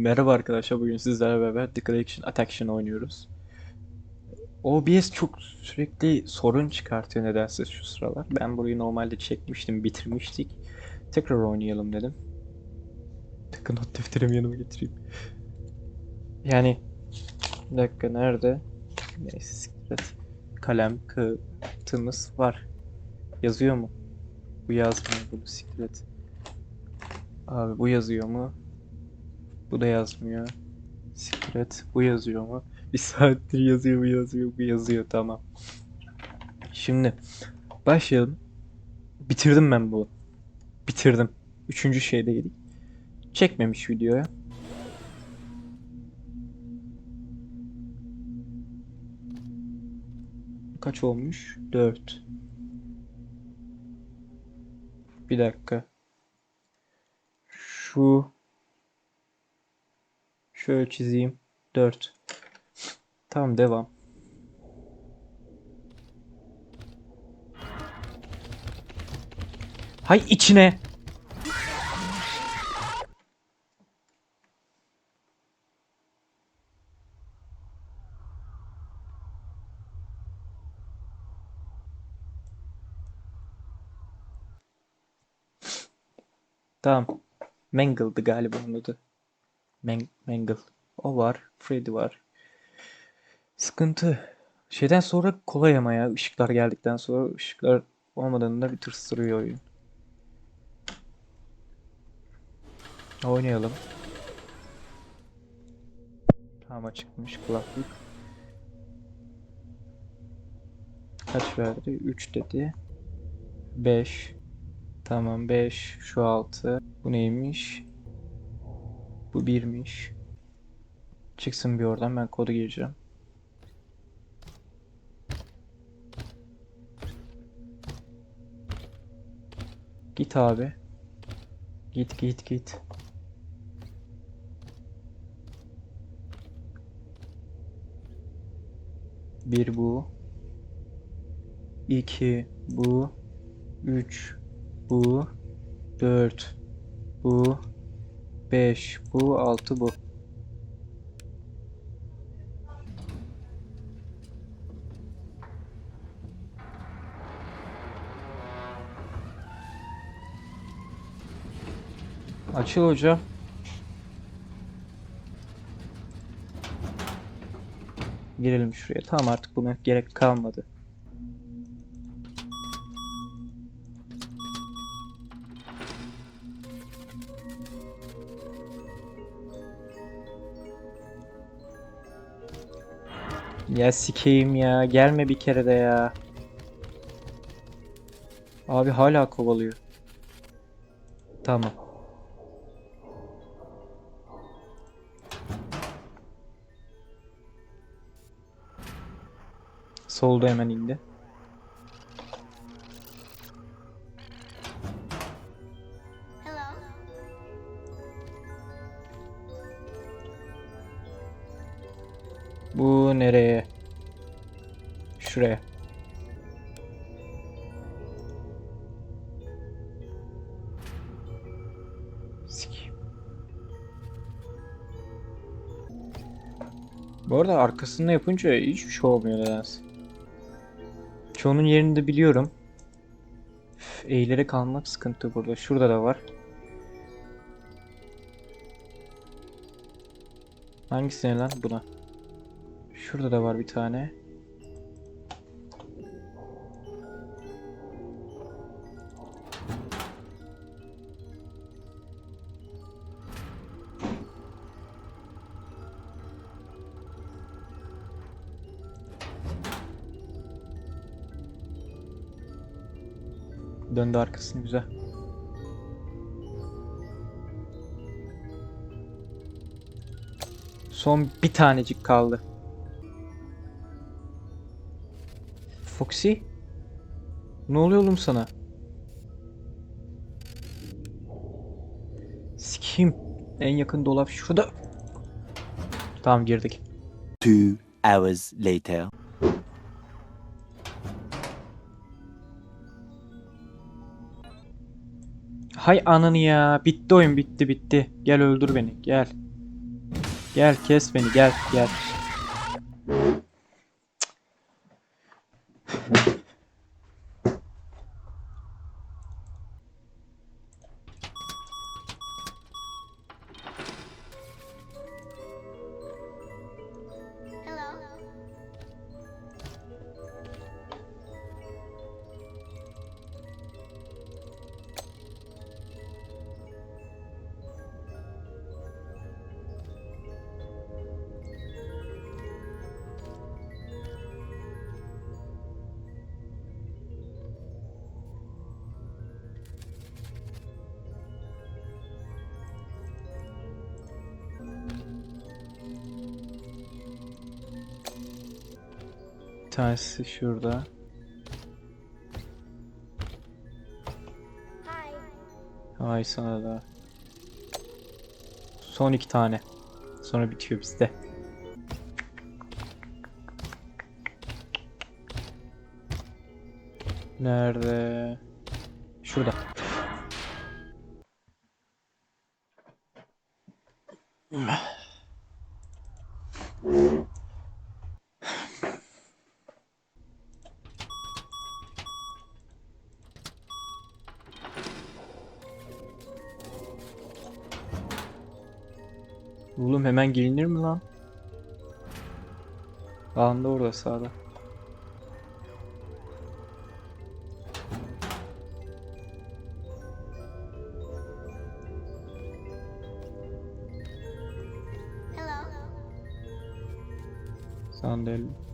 Merhaba arkadaşlar bugün sizlerle beraber The Collection Attraction oynuyoruz. OBS çok sürekli sorun çıkartıyor nedense şu sıralar. Ben burayı normalde çekmiştim, bitirmiştik. Tekrar oynayalım dedim. Dakika not defterimi yanıma getireyim. Yani bir dakika nerede? Neyse siktir et. Kalem, kağıtımız var. Yazıyor mu? Bu yazmıyor, bu siktir et. Abi bu yazıyor mu? Bu da yazmıyor. Siktir et. Bu yazıyor mu? Bir saattir yazıyor, bu yazıyor, bu yazıyor. Tamam. Şimdi başlayalım. Bitirdim ben bu. Bitirdim. Üçüncü şeydeydik. Çekmemiş videoya. Kaç olmuş? 4. Bir dakika. Şu Şöyle çizeyim. 4. Tamam devam. Hay içine. Tamam. Mangle'dı galiba onun adı. Mang Mangle. O var. Freddy var. Sıkıntı. Şeyden sonra kolay ama ya. Işıklar geldikten sonra ışıklar olmadığında bir tırsırıyor oyun. Oynayalım. Tamam açıkmış kulaklık. Kaç verdi? 3 dedi. 5. Tamam 5. Şu 6. Bu neymiş? Bu birmiş. Çıksın bir oradan ben kodu gireceğim. Git abi. Git git git. Bir bu. iki bu. Üç bu. Dört bu. 5 bu 6 bu. Açıl hoca. Girelim şuraya. Tamam artık buna gerek kalmadı. Ya sikeyim ya. Gelme bir kere de ya. Abi hala kovalıyor. Tamam. Solda hemen indi. Bu nereye? Şuraya. Sikeyim. Bu arada arkasında yapınca hiçbir şey olmuyor nedense. Çoğunun yerini de biliyorum. Üf, eğilerek almak sıkıntı burada. Şurada da var. Hangisine lan? Buna. Şurada da var bir tane. Döndü arkasını güzel. Son bir tanecik kaldı. Foxy? Ne oluyor oğlum sana? Sikeyim. En yakın dolap şurada. Tamam girdik. Two hours later. Hay ananı ya. Bitti oyun bitti bitti. Gel öldür beni gel. Gel kes beni gel gel. Thank you. Tanesi şurada. Hi. Ay sana da. Son iki tane. Sonra bitiyor bizde. Nerede? Şurada. Oğlum hemen gelinir mi lan? Anda orada sağda. Hello. Sandalye.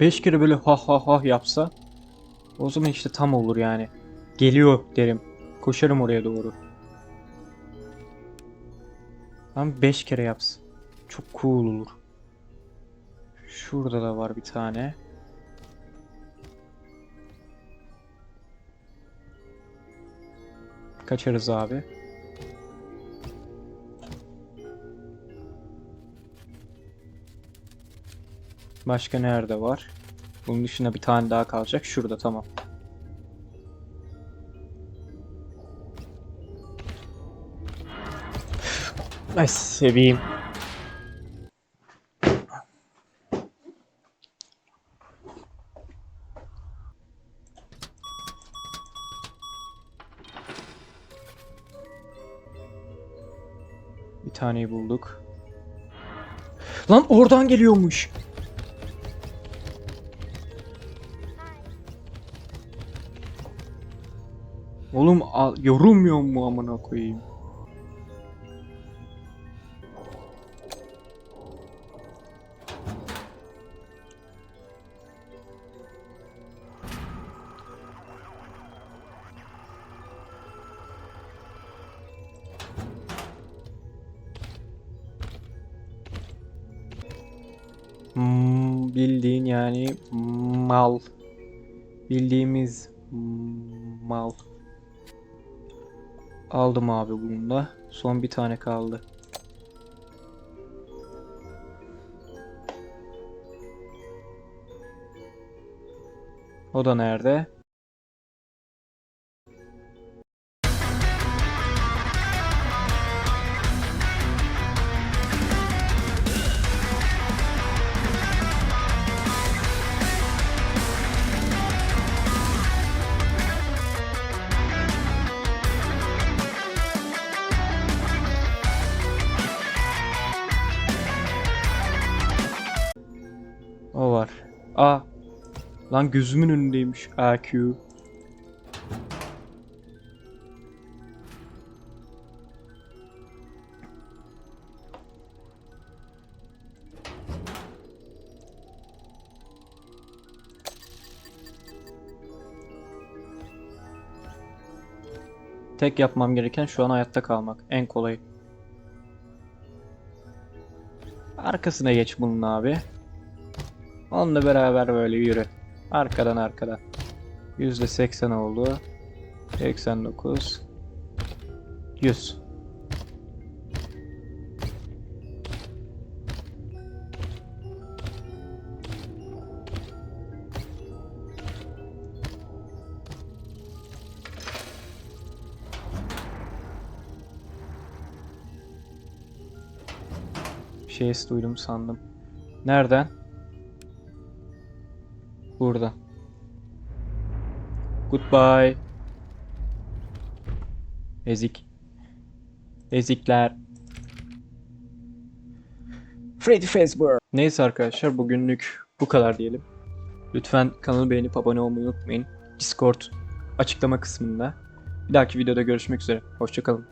Beş kere böyle ha ha ha yapsa o zaman işte tam olur yani. Geliyor derim. Koşarım oraya doğru. Ama 5 kere yapsın. Çok cool olur. Şurada da var bir tane. Kaçarız abi. Başka nerede var? Bunun dışında bir tane daha kalacak. Şurada tamam. Ay seveyim. Bir taneyi bulduk. Lan oradan geliyormuş. Oğlum yorulmuyor mu amına koyayım? Hmm, bildiğin yani mal. Bildiğimiz mal. Aldım abi bunu. Son bir tane kaldı. O da nerede? Lan gözümün önündeymiş AQ. Tek yapmam gereken şu an hayatta kalmak. En kolayı. Arkasına geç bunun abi. Onunla beraber böyle yürü. Arkadan arkadan. %80 oldu. 89 100 Şey duydum sandım. Nereden? Buradan. Goodbye. Ezik. Ezikler. Freddy Fazbear. Neyse arkadaşlar bugünlük bu kadar diyelim. Lütfen kanalı beğenip abone olmayı unutmayın. Discord açıklama kısmında. Bir dahaki videoda görüşmek üzere. Hoşçakalın.